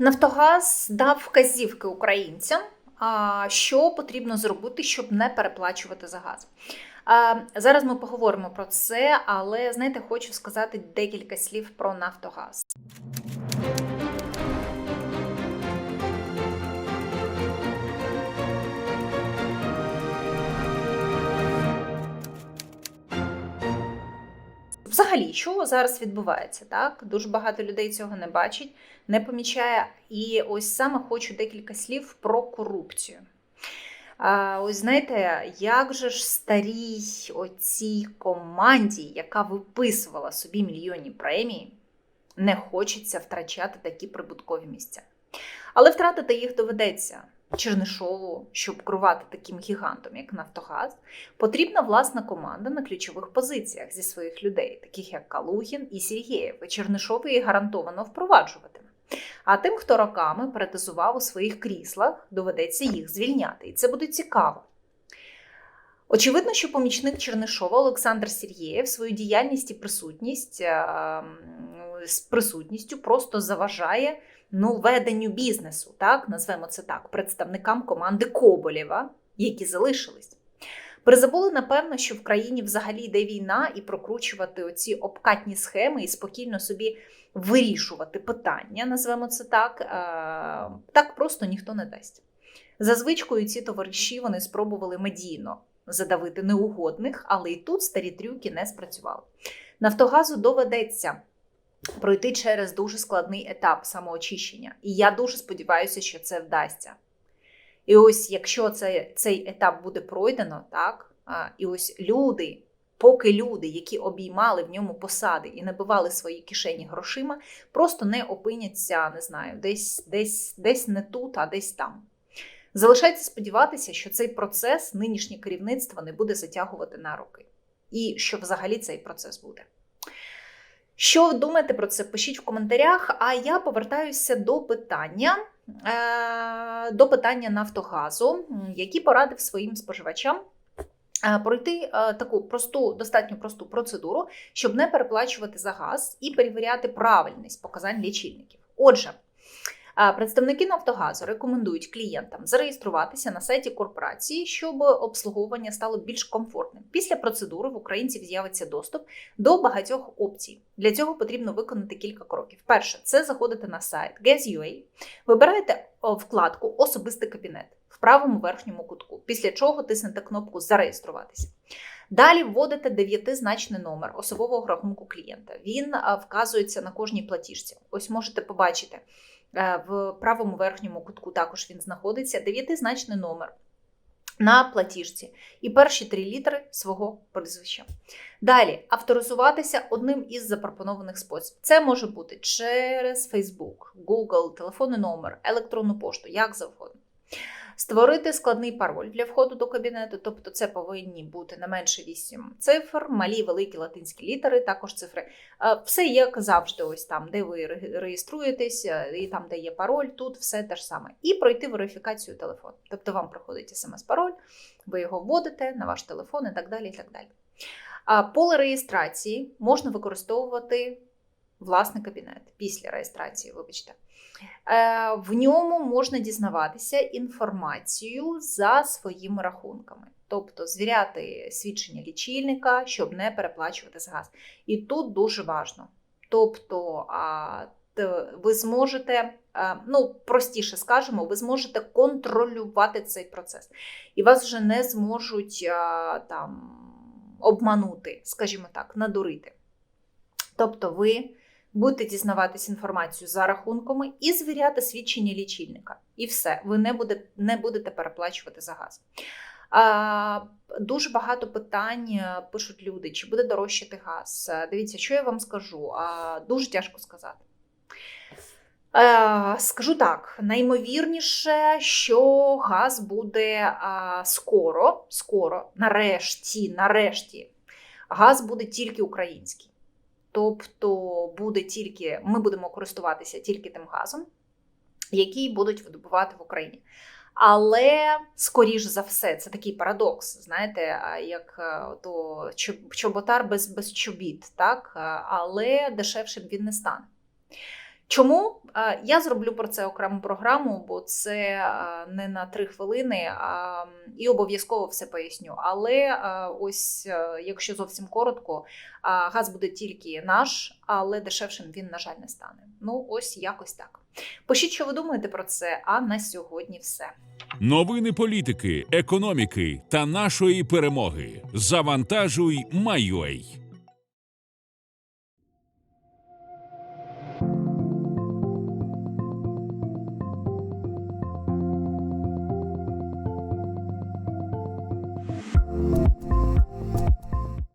Нафтогаз дав вказівки українцям, що потрібно зробити, щоб не переплачувати за газ. Зараз ми поговоримо про це, але знаєте, хочу сказати декілька слів про Нафтогаз. Взагалі, що зараз відбувається? Так, дуже багато людей цього не бачить, не помічає. І ось саме хочу декілька слів про корупцію. А, Ось знаєте, як же ж старій оцій команді, яка виписувала собі мільйонні премії, не хочеться втрачати такі прибуткові місця. Але втратити їх доведеться. Чернишову, щоб керувати таким гігантом, як Нафтогаз, потрібна власна команда на ключових позиціях зі своїх людей, таких як Калугін і Сергєєв. І Чернишов її гарантовано впроваджуватиме. А тим, хто роками перетазував у своїх кріслах, доведеться їх звільняти. І це буде цікаво. Очевидно, що помічник Чернишова Олександр Сергєєв свою діяльність і присутність з присутністю просто заважає ну, веденню бізнесу, так, назвемо це так, представникам команди Коболєва, які залишились. Призабули, напевно, що в країні взагалі йде війна, і прокручувати оці обкатні схеми і спокійно собі вирішувати питання, назвемо це так, так просто ніхто не дасть. За звичкою ці товариші вони спробували медійно задавити неугодних, але і тут старі трюки не спрацювали. Нафтогазу доведеться пройти через дуже складний етап самоочищення. І я дуже сподіваюся, що це вдасться. І ось якщо це, цей етап буде пройдено, так, і ось люди, поки люди, які обіймали в ньому посади і набивали свої кишені грошима, просто не опиняться, не знаю, десь, десь, десь не тут, а десь там. Залишається сподіватися, що цей процес нинішнє керівництво не буде затягувати на роки. І що взагалі цей процес буде. Що ви думаєте про це? Пишіть в коментарях. А я повертаюся до питання е, до питання Нафтогазу, який порадив своїм споживачам е, пройти е, таку просту, достатньо просту процедуру, щоб не переплачувати за газ і перевіряти правильність показань лічильників. Отже. Представники Нафтогазу рекомендують клієнтам зареєструватися на сайті корпорації, щоб обслуговування стало більш комфортним. Після процедури в українців з'явиться доступ до багатьох опцій. Для цього потрібно виконати кілька кроків. Перше, це заходити на сайт GES.ua, вибираєте вкладку Особистий кабінет в правому верхньому кутку, після чого тиснете кнопку Зареєструватися. Далі вводите дев'ятизначний номер особового рахунку клієнта. Він вказується на кожній платіжці. Ось можете побачити. Е, в правому верхньому кутку також він знаходиться дев'ятизначний номер на платіжці і перші три літери свого прізвища. Далі авторизуватися одним із запропонованих спосібів. Це може бути через Facebook, Google, телефонний номер, електронну пошту, як завгодно. Створити складний пароль для входу до кабінету, тобто це повинні бути не менше 8 цифр, малі, великі латинські літери, також цифри. Все як завжди, ось там, де ви реєструєтесь, е, і там, де є пароль, тут все те ж саме. І пройти верифікацію телефону. Тобто вам проходить смс-пароль, ви його вводите на ваш телефон і так далі. І так далі. Поле реєстрації можна використовувати власний кабінет після реєстрації, вибачте. Е, в ньому можна дізнаватися інформацію за своїми рахунками, тобто звіряти свідчення лічильника, щоб не переплачувати за газ. І тут дуже важливо. Тобто, ви зможете, ну простіше скажемо, ви зможете контролювати цей процес, і вас вже не зможуть там обманути, скажімо так, надурити. Тобто, ви будете дізнаватись інформацію за рахунками і звіряти свідчення лічильника. І все, ви не будете, не будете переплачувати за газ. А, Дуже багато питань е, пишуть люди, чи буде дорожчати газ. Е, дивіться, що я вам скажу. А, Дуже тяжко сказати. Е, скажу так, наймовірніше, що газ буде скоро, скоро, нарешті, нарешті, газ буде тільки український. Тобто буде тільки, ми будемо користуватися тільки тим газом, який будуть видобувати в Україні. Але, скоріш за все, це такий парадокс, знаєте, як е, то чоботар без без чобіт, так? але дешевшим він не стане. Чому я зроблю про це окрему програму, бо це не на три хвилини а, і обов'язково все поясню. Але ось, е, якщо зовсім коротко, газ буде тільки наш, але дешевшим він, на жаль, не стане. Ну, ось якось так. Пишіть, що ви думаєте про це. А на сьогодні все. Новини політики, економіки та нашої перемоги. Завантажуй, Майой.